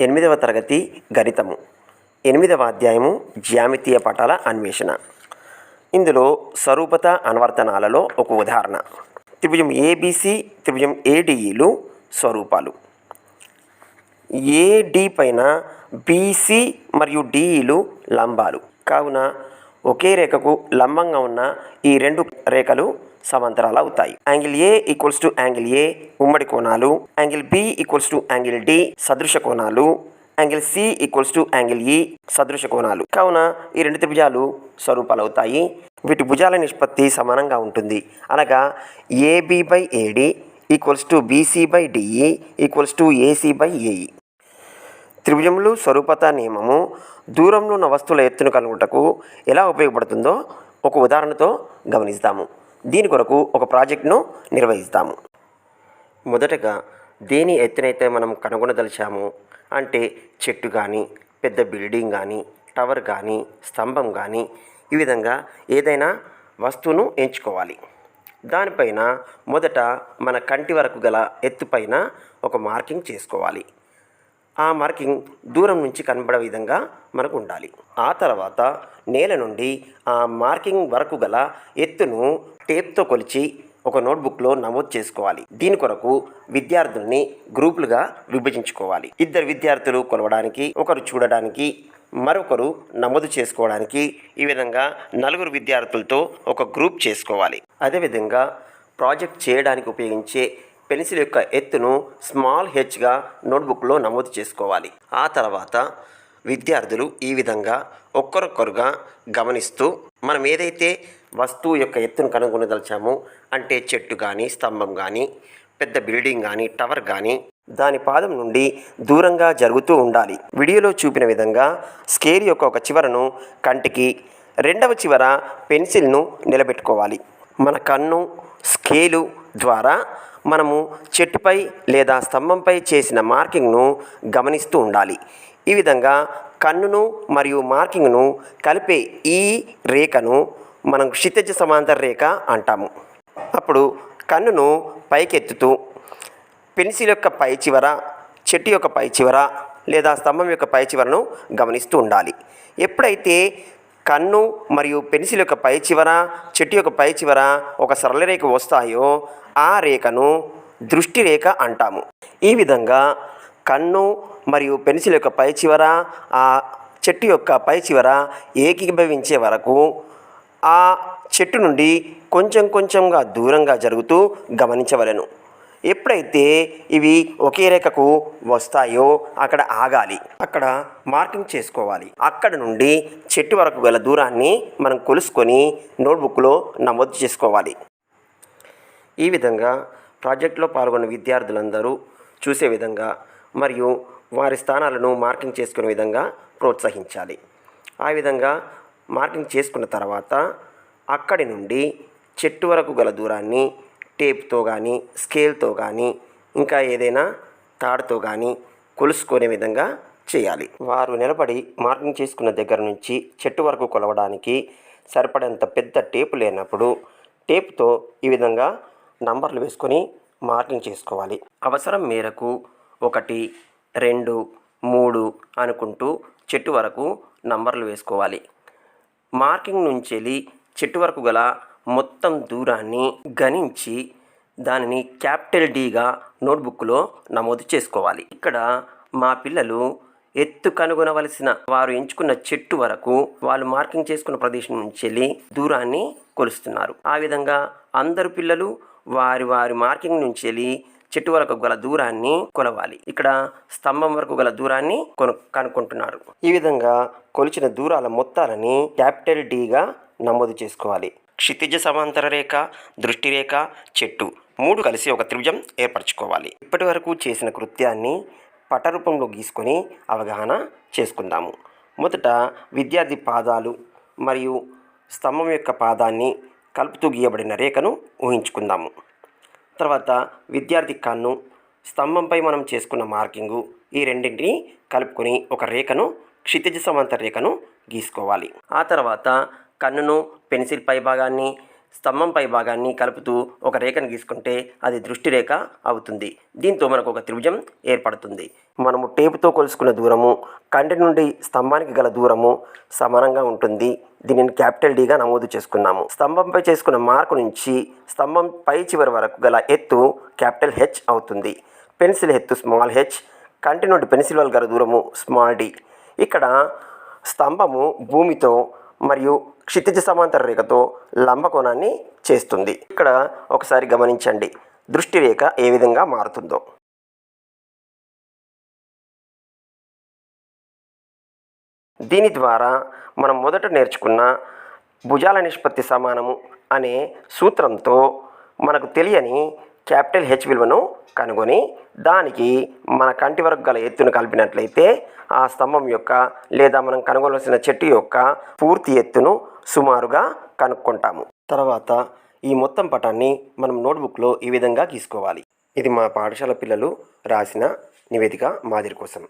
ఎనిమిదవ తరగతి గణితము. ఎనిమిదవ అధ్యాయము జ్యామితీయ పటాల అన్వేషణ. ఇందులో స్వరూపత అనువర్తనాలలో ఒక ఉదాహరణ. త్రిభుజం ఏబిసి త్రిభుజం ఏడిఈలు స్వరూపాలు. ఏడి పైన బీసీ మరియు డిఈలు లంబాలు. కావున ఒకే రేఖకు లంబంగా ఉన్న ఈ రెండు రేఖలు సమాంతరాలు అవుతాయి. Angle A equals to angle A ఉమ్మడి కోణాలు. Angle B equals to angle D సదృశ కోణాలు. Angle C equals to angle E సదృశ కోణాలు. కావున ఈ రెండు త్రిభుజాలు స్వరూపాలు అవుతాయి. వీటి భుజాల నిష్పత్తి సమానంగా ఉంటుంది. అనగా AB by AD equals to BC by DE equals to AC by AE త్రిభుజములు స్వరూపత నియమము దూరంలో ఉన్న వస్తువుల ఎత్తును కనుగొటకు ఎలా ఉపయోగపడుతుందో ఒక ఉదాహరణతో గమనిస్తాము. దీని కొరకు ఒక ప్రాజెక్ట్ను నిర్వహిస్తాము. మొదటగా దేని ఎత్తునైతే మనం కనుగొనదలిచామో అంటే చెట్టు కానీ పెద్ద బిల్డింగ్ కానీ టవర్ కానీ స్తంభం కానీ ఈ విధంగా ఏదైనా వస్తువును ఎంచుకోవాలి. దానిపైన మొదట మన కంటి వరకు గల ఎత్తుపైన ఒక మార్కింగ్ చేసుకోవాలి. ఆ మార్కింగ్ దూరం నుంచి కనబడే విధంగా మనకు ఉండాలి. ఆ తర్వాత నేల నుండి ఆ మార్కింగ్ వరకు గల ఎత్తును టేప్తో కొలిచి ఒక నోట్బుక్లో నమోదు చేసుకోవాలి. దీని కొరకు విద్యార్థుల్ని గ్రూపులుగా విభజించుకోవాలి. ఇద్దరు విద్యార్థులు కొలవడానికి ఒకరు చూడడానికి మరొకరు నమోదు చేసుకోవడానికి ఈ విధంగా నలుగురు విద్యార్థులతో ఒక గ్రూప్ చేసుకోవాలి. అదేవిధంగా ప్రాజెక్ట్ చేయడానికి ఉపయోగించే పెన్సిల్ యొక్క ఎత్తును స్మాల్ హెచ్గా నోట్బుక్లో నమోదు చేసుకోవాలి. ఆ తర్వాత విద్యార్థులు ఈ విధంగా ఒక్కరొక్కరుగా గమనిస్తూ మనం ఏదైతే వస్తువు యొక్క ఎత్తును కనుగొనదలిచామో అంటే చెట్టు కానీ స్తంభం కానీ పెద్ద బిల్డింగ్ కానీ టవర్ కానీ దాని పాదం నుండి దూరంగా జరుగుతూ ఉండాలి. వీడియోలో చూపిన విధంగా స్కేల్ యొక్క ఒక చివరను కంటికి రెండవ చివర పెన్సిల్ను నిలబెట్టుకోవాలి. మన కన్ను స్కేలు ద్వారా మనము చెట్టుపై లేదా స్తంభంపై చేసిన మార్కింగ్ను గమనిస్తూ ఉండాలి. ఈ విధంగా కన్నును మరియు మార్కింగ్ను కలిపే ఈ రేఖను మనం క్షితిజ సమాంతర రేఖ అంటాము. అప్పుడు కన్నును పైకెత్తుతూ పెన్సిల్ యొక్క పై చివర చెట్టు యొక్క పై చివర లేదా స్తంభం యొక్క పై చివరను గమనిస్తూ ఉండాలి. ఎప్పుడైతే కన్ను మరియు పెన్సిల్ యొక్క పై చివర చెట్టు యొక్క పై చివర ఒక సరళ రేఖ వస్తాయో ఆ రేఖను దృష్టి రేఖ అంటాము. ఈ విధంగా కన్ను మరియు పెన్సిల్ యొక్క పై చివర ఆ చెట్టు యొక్క పై చివర ఏకీభవించే వరకు ఆ చెట్టు నుండి కొంచెం కొంచెంగా దూరంగా జరుగుతూ గమనించవలెను. ఎప్పుడైతే ఇవి ఒకే రేఖకు వస్తాయో అక్కడ ఆగాలి. అక్కడ మార్కింగ్ చేసుకోవాలి. అక్కడ నుండి చెట్టు వరకు గల దూరాన్ని మనం కొలుసుకొని నోట్బుక్లో నమోదు చేసుకోవాలి. ఈ విధంగా ప్రాజెక్టులో పాల్గొన్న విద్యార్థులందరూ చూసే విధంగా మరియు వారి స్థానాలను మార్కింగ్ చేసుకునే విధంగా ప్రోత్సహించాలి. ఆ విధంగా మార్కింగ్ చేసుకున్న తర్వాత అక్కడి నుండి చెట్టు వరకు గల దూరాన్ని టేప్తో కానీ స్కేల్తో కానీ ఇంకా ఏదైనా తాడుతో కానీ కొలుసుకునే విధంగా చేయాలి. వారు నిలబడి మార్కింగ్ చేసుకున్న దగ్గర నుంచి చెట్టు వరకు కొలవడానికి సరిపడేంత పెద్ద టేపు లేనప్పుడు టేప్తో ఈ విధంగా నంబర్లు వేసుకొని మార్కింగ్ చేసుకోవాలి. అవసరం మేరకు ఒకటి రెండు మూడు అనుకుంటూ చెట్టు వరకు నంబర్లు వేసుకోవాలి. మార్కింగ్ నుంచి వెళ్ళి చెట్టు వరకు గల మొత్తం దూరాన్ని గణించి దానిని క్యాపిటల్ డీగా నోట్బుక్లో నమోదు చేసుకోవాలి. ఇక్కడ మా పిల్లలు ఎత్తు కనుగొనవలసిన వారు ఎంచుకున్న చెట్టు వరకు వాళ్ళు మార్కింగ్ చేసుకున్న ప్రదేశం నుంచి వెళ్ళి దూరాన్ని కొలుస్తున్నారు. ఆ విధంగా అందరు పిల్లలు వారి వారి మార్కింగ్ నుంచి వెళ్ళి చెట్టు వరకు గల దూరాన్ని కొలవాలి. ఇక్కడ స్తంభం వరకు గల దూరాన్ని కొను కనుక్కుంటున్నారు. ఈ విధంగా కొలిచిన దూరాల మొత్తాలని క్యాపిటల్ డీగా నమోదు చేసుకోవాలి. క్షితిజ సమాంతర రేఖ దృష్టి రేఖ చెట్టు మూడు కలిసి ఒక త్రిభుజం ఏర్పరచుకోవాలి. ఇప్పటి వరకు చేసిన కృత్యాన్ని పటరూపంలో గీసుకొని అవగాహన చేసుకుందాము. మొదట విద్యార్థి పాదాలు మరియు స్తంభం యొక్క పాదాన్ని కలుపుతూ గీయబడిన రేఖను ఊహించుకుందాము. తర్వాత విద్యార్థి కన్ను స్తంభంపై మనం చేసుకున్న మార్కింగు ఈ రెండింటిని కలుపుకొని ఒక రేఖను క్షితిజ సమాంతర రేఖను గీసుకోవాలి. ఆ తర్వాత కన్నును పెన్సిల్ పై భాగాన్ని స్తంభంపై భాగాన్ని కలుపుతూ ఒక రేఖను గీసుకుంటే అది దృష్టి రేఖ అవుతుంది. దీంతో మనకు ఒక త్రిభుజం ఏర్పడుతుంది. మనము టేపుతో కొలుసుకున్న దూరము కంటి నుండి స్తంభానికి గల దూరము సమానంగా ఉంటుంది. దీనిని క్యాపిటల్ డిగా నమోదు చేసుకున్నాము. స్తంభంపై చేసుకున్న మార్కు నుంచి స్తంభం పై చివరి వరకు గల ఎత్తు క్యాపిటల్ హెచ్ అవుతుంది. పెన్సిల్ ఎత్తు స్మాల్ హెచ్ కంటి నుండి పెన్సిల్ వల్ల గల దూరము స్మాల్ డి ఇక్కడ స్తంభము భూమితో మరియు క్షితిజ సమాంతర రేఖతో లంబకోణాన్ని చేస్తుంది. ఇక్కడ ఒకసారి గమనించండి. దృష్టి రేఖ ఏ విధంగా మారుతుందో. దీని ద్వారా మనం మొదట నేర్చుకున్న భుజాల నిష్పత్తి సమానము అనే సూత్రంతో మనకు తెలియని క్యాపిటల్ హెచ్ విలువను కనుగొని దానికి మన కంటి వరకు గల ఎత్తును కలిపినట్లయితే ఆ స్తంభం యొక్క లేదా మనం కనుగొనవలసిన చెట్టు యొక్క పూర్తి ఎత్తును సుమారుగా కనుక్కుంటాము. తర్వాత ఈ మొత్తం పటాన్ని మనం నోట్బుక్లో ఈ విధంగా గీసుకోవాలి. ఇది మా పాఠశాల పిల్లలు రాసిన నివేదిక మాదిరి కోసం.